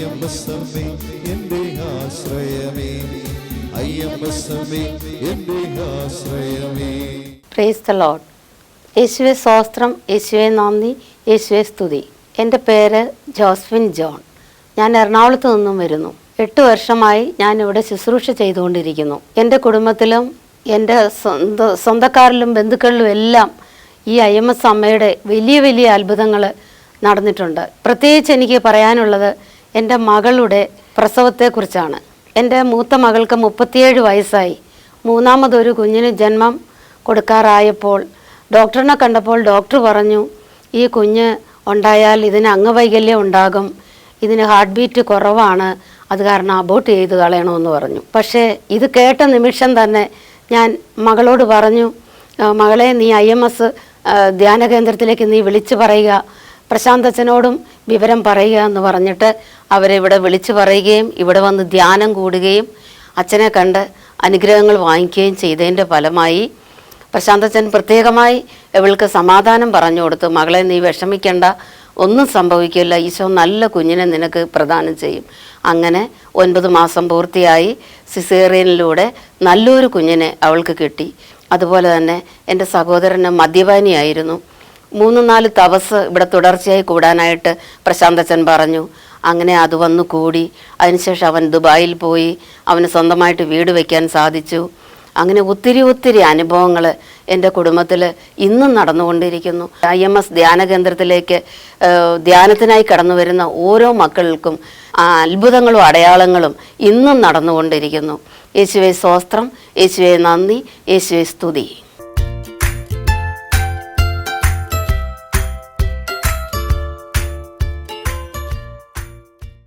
അയ്യമ്പസമ്മേ എന്റെ ആശ്രയമേ. അയ്യമ്പസമ്മേ എന്റെ ആശ്രയമേ. Praise the load യേശുവെ സ്വാസ്ത്രം യേശുവെ നന്ദി യേശുവെ സ്തുതി. എന്റെ പേര് ജോസ്ഫിൻ ജോൺ. ഞാൻ എറണാകുളത്ത് നിന്നും വരുന്നു. എട്ട് വർഷമായി ഞാൻ ഇവിടെ ശുശ്രൂഷ ചെയ്തുകൊണ്ടിരിക്കുന്നു. എന്റെ കുടുംബത്തിലും എന്റെ സ്വന്ത സ്വന്തക്കാരിലും ബന്ധുക്കളിലും എല്ലാം ഈ എസ് അമ്മയുടെ വലിയ വലിയ അത്ഭുതങ്ങൾ നടന്നിട്ടുണ്ട്. പ്രത്യേകിച്ച് എനിക്ക് പറയാനുള്ളത് എന്റെ മകളുടെ പ്രസവത്തെക്കുറിച്ചാണ്. എന്റെ മൂത്ത മകൾക്ക് മുപ്പത്തിയേഴ് വയസ്സായി. മൂന്നാമതൊരു കുഞ്ഞിന് ജന്മം കൊടുക്കാറായപ്പോൾ ഡോക്ടറിനെ കണ്ടപ്പോൾ ഡോക്ടർ പറഞ്ഞു ഈ കുഞ്ഞ് ഉണ്ടായാൽ ഇതിന് അംഗവൈകല്യം ഉണ്ടാകും. ഇതിന് ഹാർട്ട് ബീറ്റ് കുറവാണ്. അത് കാരണം അബോട്ട് ചെയ്ത് കളയണമെന്ന് പറഞ്ഞു. പക്ഷേ ഇത് കേട്ട നിമിഷം തന്നെ ഞാൻ മകളോട് പറഞ്ഞു മകളെ നീ ഐ എം എസ് ധ്യാന കേന്ദ്രത്തിലേക്ക് നീ വിളിച്ചു പറയുക. പ്രശാന്തച്ഛനോടും വിവരം പറയുക എന്ന് പറഞ്ഞിട്ട് അവരെ ഇവിടെ വിളിച്ചു പറയുകയും ഇവിടെ വന്ന് ധ്യാനം കൂടുകയും അച്ഛനെ കണ്ട് അനുഗ്രഹങ്ങൾ വാങ്ങിക്കുകയും ചെയ്തതിന്റെ ഫലമായി പ്രശാന്തച്ചൻ പ്രത്യേകമായി ഇവൾക്ക് സമാധാനം പറഞ്ഞു കൊടുത്തു. മകളെ നീ വിഷമിക്കേണ്ട. ഒന്നും സംഭവിക്കില്ല. ഈശോ നല്ല കുഞ്ഞിനെ നിനക്ക് പ്രദാനം ചെയ്യും. അങ്ങനെ ഒൻപത് മാസം പൂർത്തിയായി സിസേറിയനിലൂടെ നല്ലൊരു കുഞ്ഞിനെ അവൾക്ക് കിട്ടി. അതുപോലെ തന്നെ എന്റെ സഹോദരന് മദ്യപാനിയായിരുന്നു. മൂന്ന് നാല് തപസ് ഇവിടെ തുടർച്ചയായി കൂടാനായിട്ട് പ്രശാന്തച്ചൻ പറഞ്ഞു. അങ്ങനെ അത് വന്നു കൂടി. അതിനുശേഷം അവൻ ദുബായിൽ പോയി. അവന് സ്വന്തമായിട്ട് വീട് വയ്ക്കാൻ സാധിച്ചു. അങ്ങനെ ഒത്തിരി ഒത്തിരി അനുഭവങ്ങൾ എന്റെ കുടുംബത്തിൽ ഇന്നും നടന്നുകൊണ്ടിരിക്കുന്നു. ഐ എം എസ് ധ്യാന കേന്ദ്രത്തിലേക്ക് ധ്യാനത്തിനായി കടന്നു വരുന്ന ഓരോ മക്കൾക്കും അത്ഭുതങ്ങളും അടയാളങ്ങളും ഇന്നും നടന്നുകൊണ്ടിരിക്കുന്നു. യേശുവെ സ്വസ്ത്രം യേശുവെ നന്ദി യേശുവെ സ്തുതി.